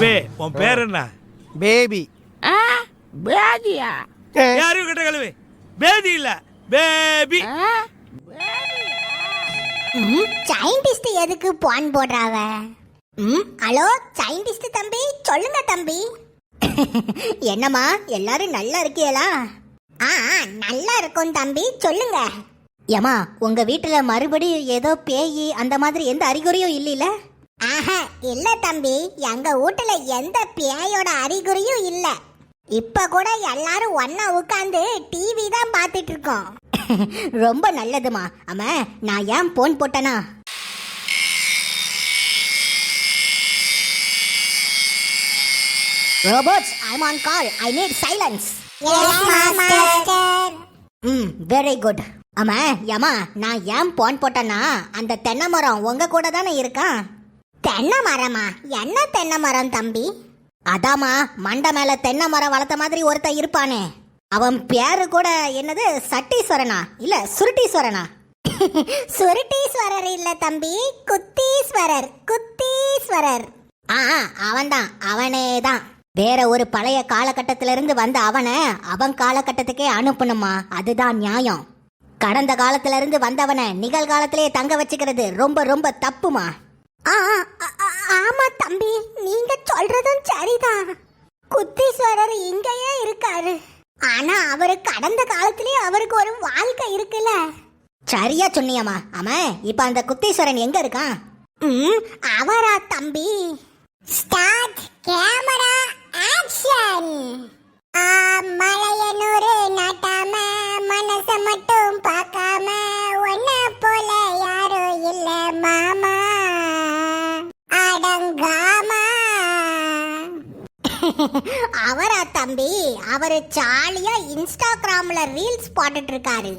தம்பி உன் பேர் என்ன? பேபி. ஆ பேதியா யாரையும் கிட்ட கழுவி? பேதி இல்ல பேபி. சயின்டிஸ்ட் எதுக்கு பான் போடுறாவ? ம் ஹலோ சயின்டிஸ்ட் தம்பி சொல்லுங்க தம்பி. என்னம்மா எல்லாரும் நல்லா இருக்கீங்களா ஆ நல்லா இருக்கும் தம்பி சொல்லுங்க. ஏமா உங்க வீட்டுல மறுபடியும் ஏதோ பேய் அந்த மாதிரி எந்த அறிகுறியும் இல்லைல? ஆஹா இல்ல தம்பி எங்க வீட்டுல எந்த பேயோட அறிகுறியும் இல்ல. இப்ப கூட எல்லாரும் ஒன்னா உட்காந்து டிவி தான் பார்த்துட்டு இருக்கோம் ரொம்ப நல்லதுமா. அம்மா நான் ஏன் phone போட்டேனா? Robots I'm on call I need silence hmm very good அம்மா ஏமா நான் ஏன் போன் போட்டேன்னா அந்த தென்னை மரம் உங்க கூட தானே இருக்கான் தென்னை மரமா? என்ன தென்னை மரம் தம்பி? அதாம்மா மண்டை மேல தென்னை மரம் வளர்த்த மாதிரி ஒருத்தன் இருப்பானே. அவன் பேரு கூட என்னது? சட்டீஸ்வரனா? இல்ல சுருட்டீஸ்வரனா? சுருட்டீஸ்வரர் இல்ல தம்பி குத்தீஸ்வரர். குத்தீஸ்வரர். ஆ அவன்தான். அவனே தான் வேற ஒரு பழைய காலகட்டத்தில இருந்து வந்த அவனை அவன் காலகட்டத்துக்கே அனுப்பணுமா? அதுதான் நியாயம். கடந்த காலத்திலிருந்து வந்தவனை நிகழ்காலத்திலேயே தங்க வச்சுக்கிறது ரொம்ப ரொம்ப தப்புமா? ஆமா தம்பி நீங்க சொல்றதும் சரிதான். குத்தீஸ்வரர் இங்கேயே இருக்காரு. ஆனா அவரு கடந்த காலத்திலேயே அவருக்கு ஒரு வாழ்க்கை இருக்குல்ல. சரியா சொன்னியம்மா. ஆமா இப்ப அந்த குத்தீஸ்வரன் எங்க இருக்கான்? ம் அவரா தம்பி? ஸ்டார்ட் கேமரா ஆக்ஷன் மலையனூரு தம்பி அவரு ஜாலியா இன்ஸ்டாகிராம்ல ரீல்ஸ் போட்டுட்டு இருக்காரு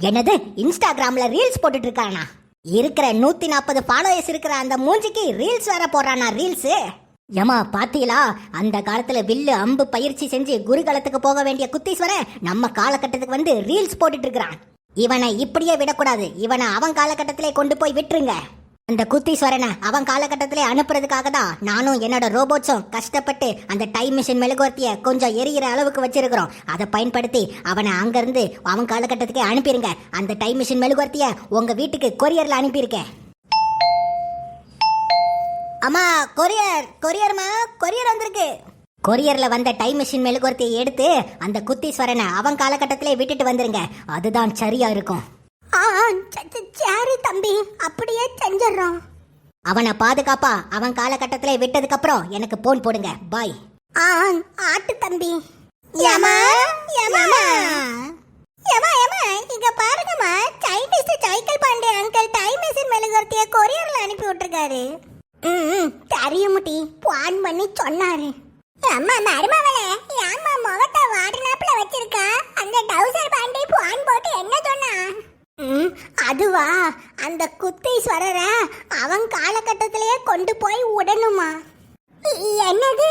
என்னது? இன்ஸ்டாகிராம்ல ரீல்ஸ் போட்டுட்டு இருக்கானா இருக்கிற நூத்தி நாற்பது ஃபாலோயர்ஸ் இருக்கிற அந்த மூஞ்சிக்கு ரீல்ஸ் வேற போடுறானா ரீல்ஸ் ஏமா பாத்தீங்களா? அந்த காலத்துல வில்லு அம்பு பயிற்சி செஞ்சு குருகலத்துக்கு போக வேண்டிய குத்தீஸ்வரன் நம்ம காலகட்டத்துக்கு வந்து ரீல்ஸ் போட்டுட்டு இருக்கிறான் இவனை இப்படியே விடக்கூடாது. இவனை அவன் காலகட்டத்திலே கொண்டு போய் விட்டுருங்க. அந்த குத்தீஸ்வரனை அவன் காலகட்டத்திலே அனுப்புறதுக்காக தான் நானும் என்னோட ரோபோட்ஸும் கஷ்டப்பட்டு அந்த டைம் மிஷின் மெழுகுவர்த்திய கொஞ்சம் எரியிற அளவுக்கு வச்சிருக்கிறோம். அதை பயன்படுத்தி அவனை அங்கிருந்து அவன் காலகட்டத்துக்கே அனுப்பிடுங்க அந்த டைம் மிஷின் மெழுகுவர்த்திய உங்க வீட்டுக்கு கொரியர்ல அனுப்பியிருக்கேன். அம்மா கொரியர் கொரியர்மா கொரியர் வந்திருக்கு. கொரியர்ல வந்த டைம் மிஷின் மெழுகுவர்த்தியை எடுத்து அந்த குத்தீஸ்வரனை அவன் காலகட்டத்திலே விட்டுட்டு வந்துருங்க. அதுதான் சரியா இருக்கும். சரி தம்பி. அப்படியே செஞ்சிடறோம். அவனை பாதுகாப்பா அவன் காலகட்டத்திலே விட்டதுக்கு அப்புறம் எனக்கு போன் போடுங்க. பாய் ஆட்டு தம்பி. யமா யமா. யமா யமா இங்க பாருங்கம்மா. Chinese cycle Pandey uncle time machine மெழுகுவர்த்திய கொரியர்ல அனுப்பி விட்டுருக்காரு. ம் தெரியுமுட்டி பான் பண்ணி சொன்னாரு. அம்மா மருமகளே ஏம்மா முகத்தை வாடினாப்புல வச்சிருக்கா. அந்த டவுசர் பாண்டி பான் போட்டு என்ன சொன்னா? அதுவா? அந்த குத்தீஸ்வரர அவன் காலகட்டத்திலேயே கொண்டு போய் விடணுமா என்னது?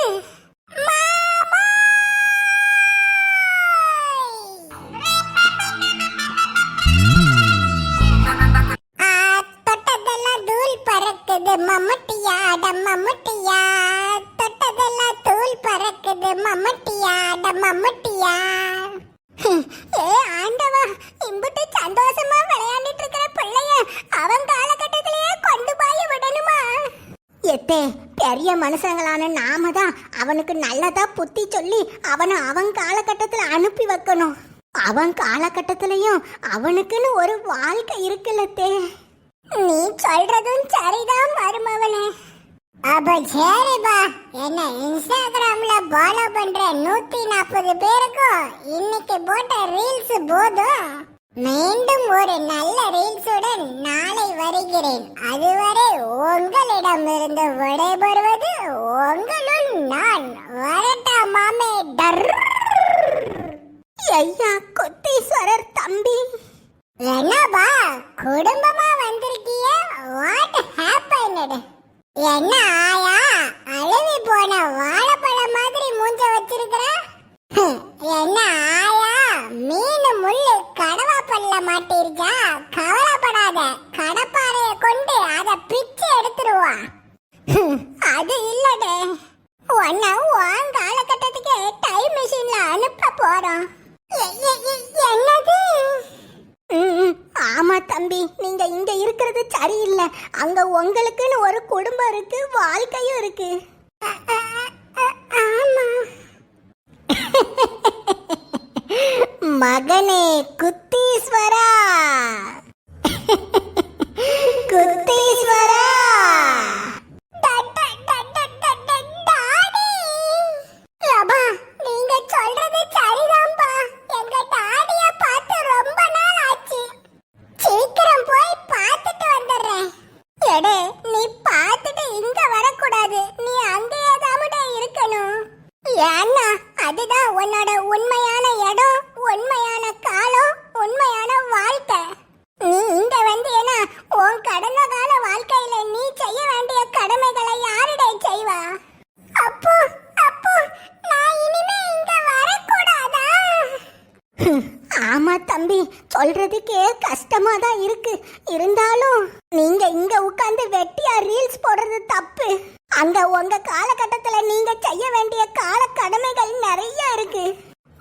புத்தி சொல்லி அவனை அவன் காலகட்டத்தில் அனுப்பி வைக்கணும். அவன் காலகட்டத்திலையும் அவனுக்குன்னு ஒரு வாழ்க்கை இருக்குல்லத்தே நீ சொல்றதும் சரிதான் மருமவனே அப்ப சரிப்பா என்ன இன்ஸ்டாகிராம்ல ஃபாலோ பண்ற நூத்தி நாற்பது பேருக்கும் இன்னைக்கு போட்ட ரீல்ஸ் போதும்? மீண்டும் ஒரு நல்ல ரீல்ஸுடன் நாளை வருகிறேன். அதுவரை உங்களிடமிருந்து விடைபெறுவது உங்களுள் நான். வரட்டா மாமே டர். ஐயா கொத்தீஸ்வரர் தம்பி. என்னப்பா குடும்பமா வந்திருக்கிய? வாட் ஹேப்பன்டு என்ன ஆயா அழுவி போன வாழைப்பழம் மாதிரி மூஞ்ச வச்சிருக்கிற? என்ன ஆயா? மீன் முள்ளு கடவாப்பல்ல மாட்டிருச்சா கவலைப்படாத. கடப்பாறைய கொண்டு அத பிச்சு எடுத்துருவா. அது இல்லடே. உன்னை உன் காலகட்டத்துக்கு டைம் மிஷின்ல அனுப்ப போறோம். என்னது? ஆமா தம்பி நீங்க இங்க இருக்கிறது சரியில்லை. அங்க உங்களுக்குன்னு ஒரு குடும்பம் இருக்கு வாழ்க்கையும் இருக்கு ஆமா மகனே குத்தீஸ்வரா. குத்தீஸ்வரா. கஷ்டமா தான் இருக்கு. இருந்தாலும் நீங்க இங்க உட்காந்து வெட்டியா ரீல்ஸ் போடுறது தப்பு. அங்க உங்க காலகட்டத்துல நீங்க செய்ய வேண்டிய கால கடமைகள் நிறைய இருக்கு.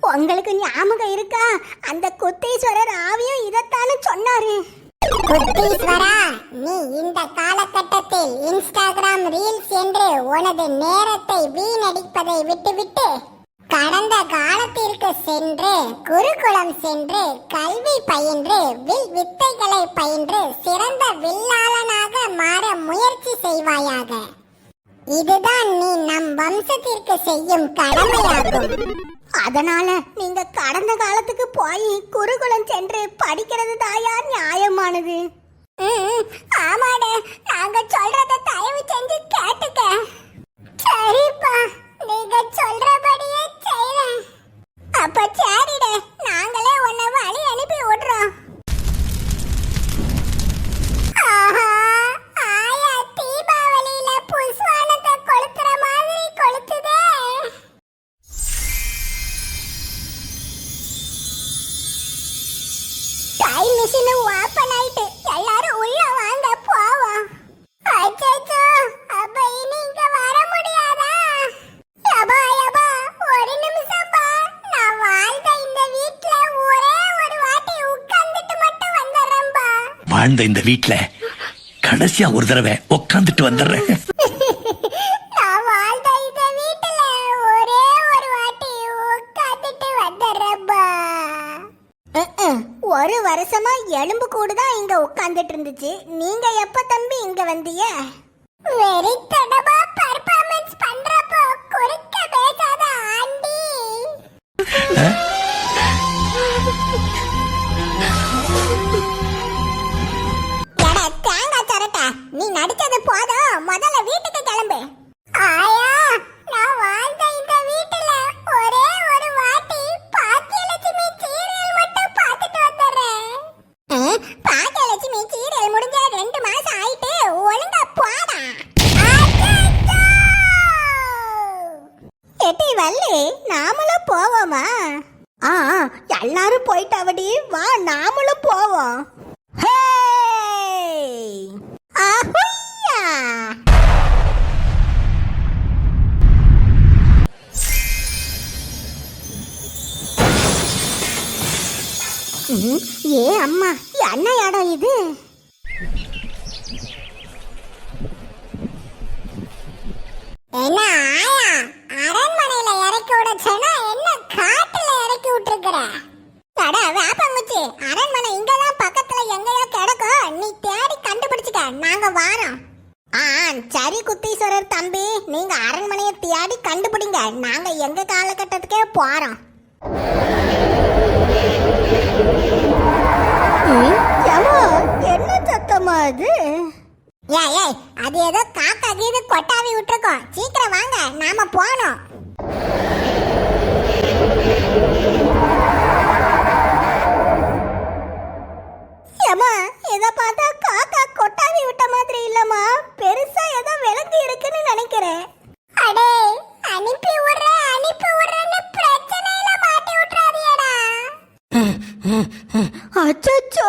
உங்களுக்கு ஞாபகம் இருக்கா? அந்த குத்தீஸ்வரர் ஆவியும் இதத்தானே சொன்னாரு. குத்தீஸ்வரா நீ இந்த காலகட்டத்தில் இன்ஸ்டாகிராம் ரீல்ஸ் என்று உனது நேரத்தை வீணடிப்பதை விட்டுவிட்டு கடந்த காலத்திற்கு சென்று குருகுலம் சென்று கல்வி பயின்று வில் வித்தைகளை பயின்று சிறந்த வில்லாளனாக மாற முயற்சி செய்வாயாக. இதுதான் நீ நம் வம்சத்திற்கு செய்யும் கடமையாகும். அதனால நீங்க கடந்த காலத்துக்கு போய் குருகுலம் சென்று படிக்கிறது தாயா நியாயமானது? ஆமாடே. நாங்க சொல்றத தயவு செஞ்சு கேட்டுக்க. அப்ப சரிடே. நாங்களே உன்னை வழி அனுப்பி விடுறோம். ஆஹா, ஆயா தீபாவளியில மாதிரி டைம் மிஷின் வாழ்ந்த இந்த வீட்ல கடைசியா ஒரு தடவை உக்காந்துட்டு வந்துடுறேன். நான் வாழ்ந்த இந்த வீட்டுல ஒரே ஒரு வாட்டி உட்கார்ந்துட்டு வந்துடுறேன்பா ஒரு வருஷமா எலும்பு கூடு தான் இங்க உட்கார்ந்துட்டு இருந்துச்சு. நீங்க எப்ப தம்பி இங்க வந்தீங்க? வெறித்தனமா ஏ அம்மா என்ன இடம் இது? என்ன ஆயா? அரண்மனையில இறக்கி விட சொன்னா என்ன காட்டுல இறக்கி விட்டுருக்குற? அட வேப்பங்குச்சி அரண்மனை இங்கதான் பக்கத்துல எங்கேயோ கிடக்கும். நீ தேடி கண்டுபிடிச்சுக்க. நாங்க வாரோம். ஆ சரி குத்தீஸ்வரர் தம்பி நீங்க அரண்மனையை தேடி கண்டுபிடிங்க. நாங்க எங்க காலகட்டத்துக்கே போறோம். அது? ஏய் ஏய் அது ஏதோ காக்கா கீது கொட்டாவி விட்டுருக்கோம். சீக்கிரம் வாங்க நாம போனோம் ஏமா இத பார்த்தா காக்கா கொட்டாவி விட்ட மாதிரி இல்லம்மா? பெருசா ஏதோ விலங்கு இருக்குன்னு நினைக்கிறேன். அடே அனுப்பி விடுற அனுப்பி விடுறன்னு பிரச்சனையில மாட்டி விட்டுறாதியடா அச்சச்சோ.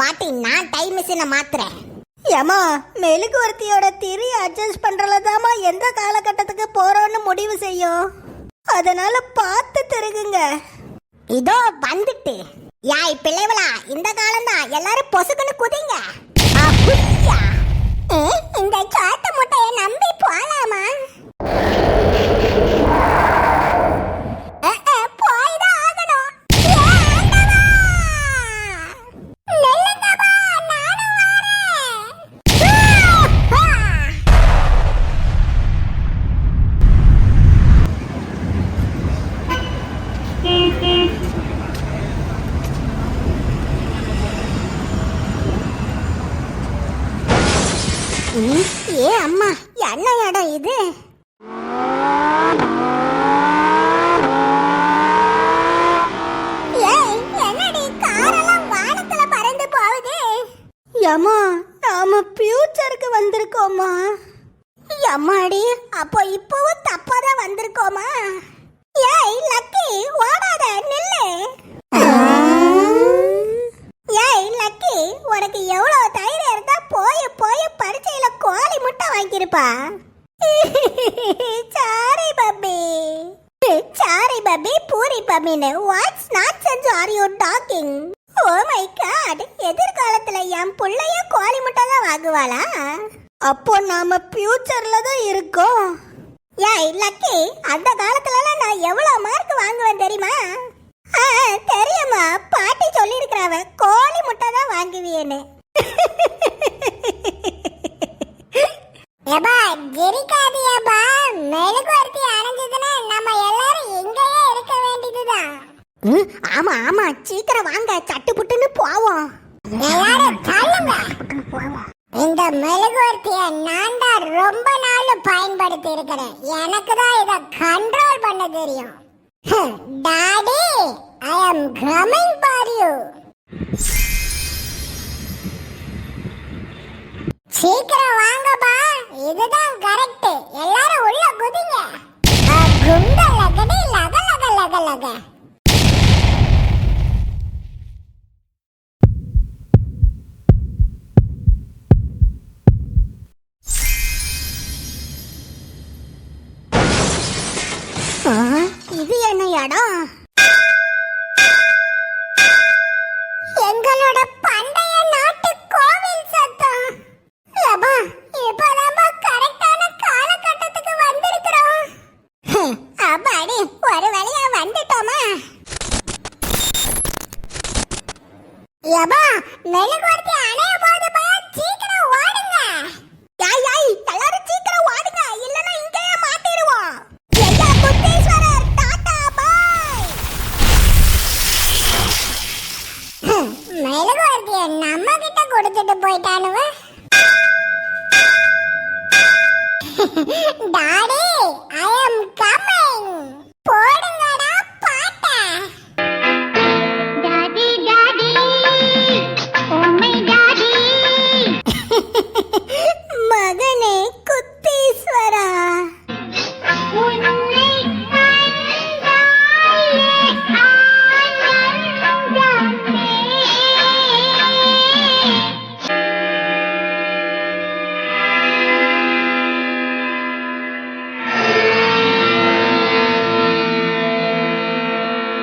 வாட்டி நான் டைம் மிஷினை மாத்துறேன். ஏமா மெழுகுவர்த்தியோட திரி அட்ஜஸ்ட் பண்றதுதாம்மா எந்த காலகட்டத்துக்கு போறோம்னு முடிவு செய்யும்? அதனால பார்த்து திருகுங்க. இதோ வந்துட்டு. யாய் பிள்ளைவளா இந்த காலம் தான் எல்லாரும் பொசுக்குன்னு குதிங்க. ஏ அம்மா என்ன இடம் இது? ஏய், என்னடி காரெல்லாம் வானத்துல பறந்து போகுது? யம்மா நாம ஃபியூச்சருக்கு வந்திருக்கோமா அம்மாடி அப்போ இப்பவும் தப்பாதான் வந்திருக்கோமா? ஏய் லக்கி ஓடாத நில்லு ஏய் லக்கி உனக்கு எவ்வளவு தைரியம் இருந்தா போய் போய் பரீட்சையில கோழி முட்டை வாங்கியிருப்பா sorry puppy. Sorry puppy puri பப்பின்னு what's not sense are you talking oh my God எதிர்காலத்துல என் புள்ளைய கோழி முட்டை தான் வாங்குவாளா? அப்போ நாம ஃபியூச்சர்ல தான் இருக்கோம். ஏய் லக்கி அந்த காலத்துல நான் எவ்வளவு மார்க் வாங்குவேன் தெரியுமா? ஆ, தெரியுமா பாட்டி சொல்லியிருக்கிறாவ கோழி முட்டை தான் வாங்குவியேன்னு. ஏபா ஜெரிக்காதியப்பா மெழுகுவர்த்தி அணைஞ்சதுன்னா நம்ம எல்லாரும் இங்கேயே இருக்க வேண்டியதுதான். ஆமா ஆமா. சீக்கிரம் வாங்க. சட்டு புட்டுன்னு போவோம். எல்லாரும் தள்ளுங்க. இந்த மெழுகுவர்த்திய நான் தான் ரொம்ப நாள் பயன்படுத்தி இருக்கிறேன். எனக்கு தான் இத கண்ட்ரோல் பண்ண தெரியும். Daddy I am coming for you சீக்கிரம் வாங்கப்பா. இதுதான் கரெக்ட் எல்லாரும் உள்ள குதிங்க. அ, குண்ட லகடி லக லக லக லக. இது என்ன இடம்?